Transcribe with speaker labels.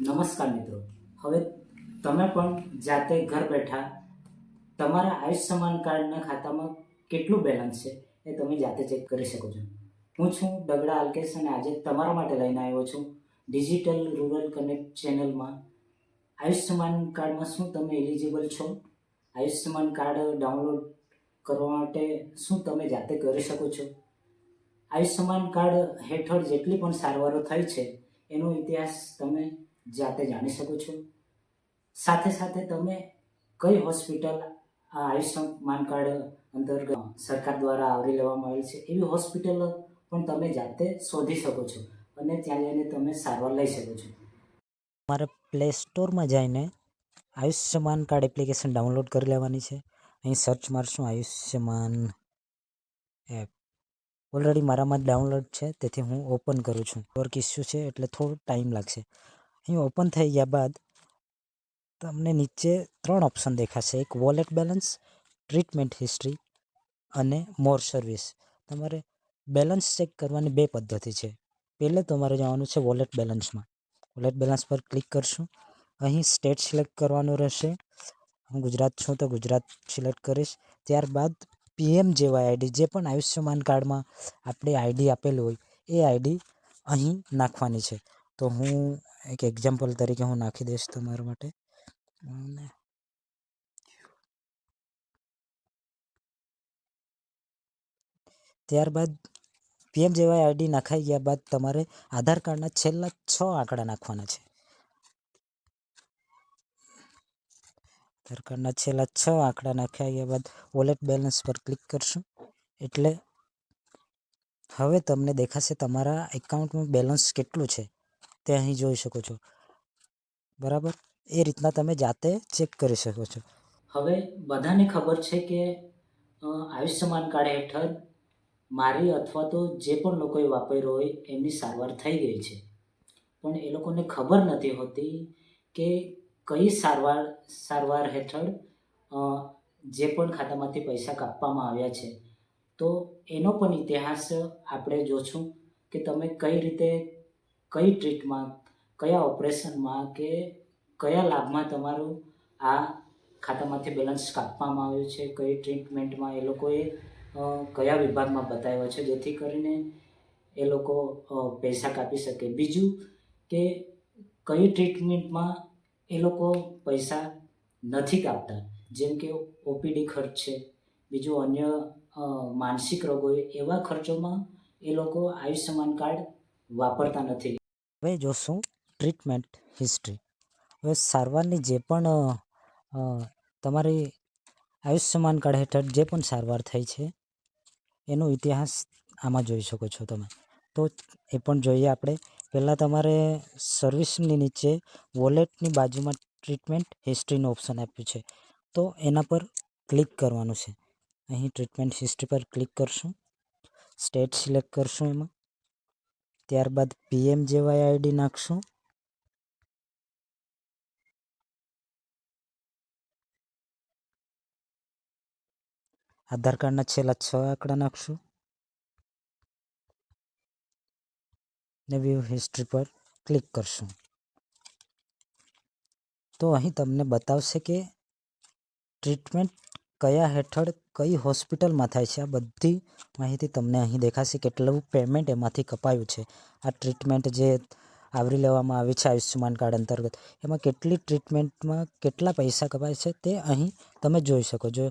Speaker 1: નમસ્કાર મિત્રો. હવે તમે પણ જાતે ઘર બેઠા તમારા આયુષ્યમાન કાર્ડના ખાતામાં કેટલું બેલેન્સ છે એ તમે જાતે ચેક કરી શકો છો. હું છું ડગડા અલ્કેશ અને આજે તમારા માટે લઈને આવ્યો છું ડિજિટલ રૂરલ કનેક્ટ ચેનલમાં આયુષ્યમાન કાર્ડમાં શું તમે એલિજિબલ છો? આયુષ્યમાન કાર્ડ ડાઉનલોડ કરવા માટે શું તમે જાતે કરી શકો છો? આયુષ્યમાન કાર્ડ હેઠળ જેટલી પણ સારવારો થઈ છે, એનો ઇતિહાસ તમે જાતે જાણી શકો છો. સાથે સાથે તમે કઈ હોસ્પિટલ આ આયુષ્યમાન કાર્ડ અંતર્ગત સરકાર દ્વારા આવરી લેવામાં આવેલ છે, એવી હોસ્પિટલ પણ તમે જાતે શોધી શકો છો અને ત્યાં જઈને તમે સારવાર લઈ શકો છો.
Speaker 2: મારે પ્લે સ્ટોરમાં જઈને આયુષ્યમાન કાર્ડ એપ્લિકેશન ડાઉનલોડ કરી લેવાની છે. અહીં સર્ચ મારશું આયુષ્યમાન એપ ઓલરેડી મારામાં ડાઉનલોડ છે, તેથી હું ઓપન કરું છું. વર્ક ઇસ્યુ છે, એટલે થોડો ટાઈમ લાગશે. અહીં ઓપન થઈ ગયા બાદ તમને નીચે ત્રણ ઓપ્શન દેખાશે. એક વોલેટ બેલેન્સ ટ્રીટમેન્ટ હિસ્ટ્રી અને મોર સર્વિસ તમારે બેલેન્સ ચેક કરવાની બે પદ્ધતિ છે. પહેલે તમારે જવાનું છે વોલેટ બેલેન્સમાં વોલેટ બેલેન્સ પર ક્લિક કરશું. અહીં સ્ટેટ સિલેક્ટ કરવાનું રહેશે. હું ગુજરાત છું તો ગુજરાત સિલેક્ટ કરીશ. ત્યારબાદ પીએમ જેવાય આઈડી જે પણ આયુષ્યમાન કાર્ડમાં આપણે આઈડી આપેલી હોય, એ આઈડી અહીં નાખવાની છે. તો હું એક એક્ઝામ્પલ તરીકે હું નાખી દઈશ તમારા માટે. ત્યારબાદ પીએમ જેવાય આઈડી નાખાઈ ગયા બાદ તમારે આધાર કાર્ડના છેલ્લા છ આંકડા નાખવાના છે. આધાર કાર્ડના છેલ્લા છ આંકડા નાખ્યા ગયા બાદ વોલેટ બેલેન્સ પર ક્લિક કરશું. એટલે હવે તમને દેખાશે તમારા એકાઉન્ટમાં બેલેન્સ કેટલું છે. તે અહીં જોઈ શકો છો. બરાબર? એ રીતના તમે જાતે ચેક કરી શકો છો.
Speaker 1: હવે બધાને ખબર છે કે આયુષ્યમાન કાર્ડ હેઠળ મારી અથવા તો જે પણ લોકોએ વાપર્યો હોય એમની સારવાર થઈ ગઈ છે. પણ એ લોકોને ખબર નથી હોતી કે કઈ સારવાર સારવાર હેઠળ જે પણ ખાતામાંથી પૈસા કાપવામાં આવ્યા છે. તો એનો પણ ઇતિહાસ આપણે જોશું કે તમે કઈ રીતે કઈ ટ્રીટમાં કયા ઓપરેશનમાં કે કયા લાભમાં તમારું આ ખાતામાંથી બેલેન્સ કાપવામાં આવ્યું છે, કઈ ટ્રીટમેન્ટમાં એ લોકોએ કયા વિભાગમાં બતાવ્યો છે, જેથી કરીને એ લોકો પૈસા કાપી શકે. બીજું કે કઈ ટ્રીટમેન્ટમાં એ લોકો પૈસા નથી કાપતા? જેમ કે ઓપીડી ખર્ચ છે, બીજું અન્ય માનસિક રોગો એવા ખર્ચોમાં એ લોકો આયુષ્યમાન કાર્ડ વાપરતા નથી.
Speaker 2: હવે જોશું ટ્રીટમેન્ટ હિસ્ટ્રી. હવે સારવારની જે પણ તમારી આયુષ્યમાન કાર્ડ હેઠળ જે પણ સારવાર થઈ છે, એનો ઇતિહાસ આમાં જોઈ શકો છો તમે. તો એ પણ જોઈએ આપણે. પહેલાં તમારે સર્વિસની નીચે વોલેટની બાજુમાં ટ્રીટમેન્ટ હિસ્ટ્રીનું ઓપ્શન આપ્યું છે. તો એના પર ક્લિક કરવાનું છે. અહીં ટ્રીટમેન્ટ હિસ્ટ્રી પર ક્લિક કરશું. સ્ટેટ સિલેક્ટ કરશું એમાં. ત્યારબાદ પીએમ જેવાય આઈડી નાખશું. આધાર કાર્ડના છેલ્લા છ આંકડા નાખશું. ને વ્યૂ હિસ્ટ્રી પર ક્લિક કરશું. તો અહીં તમને બતાવશે કે ટ્રીટમેન્ટ કયા હેઠળ કઈ હોસ્પિટલમાં થાય છે? આ બધી માહિતી તમને અહીં દેખાશે કેટલું પેમેન્ટ એમાંથી કપાયું છે. આ ટ્રીટમેન્ટ જે આવરી લેવામાં આવી છે આયુષ્યમાન કાર્ડ અંતર્ગત, એમાં કેટલી ટ્રીટમેન્ટમાં કેટલા પૈસા કપાય છે તે અહીં તમે જોઈ શકો છો.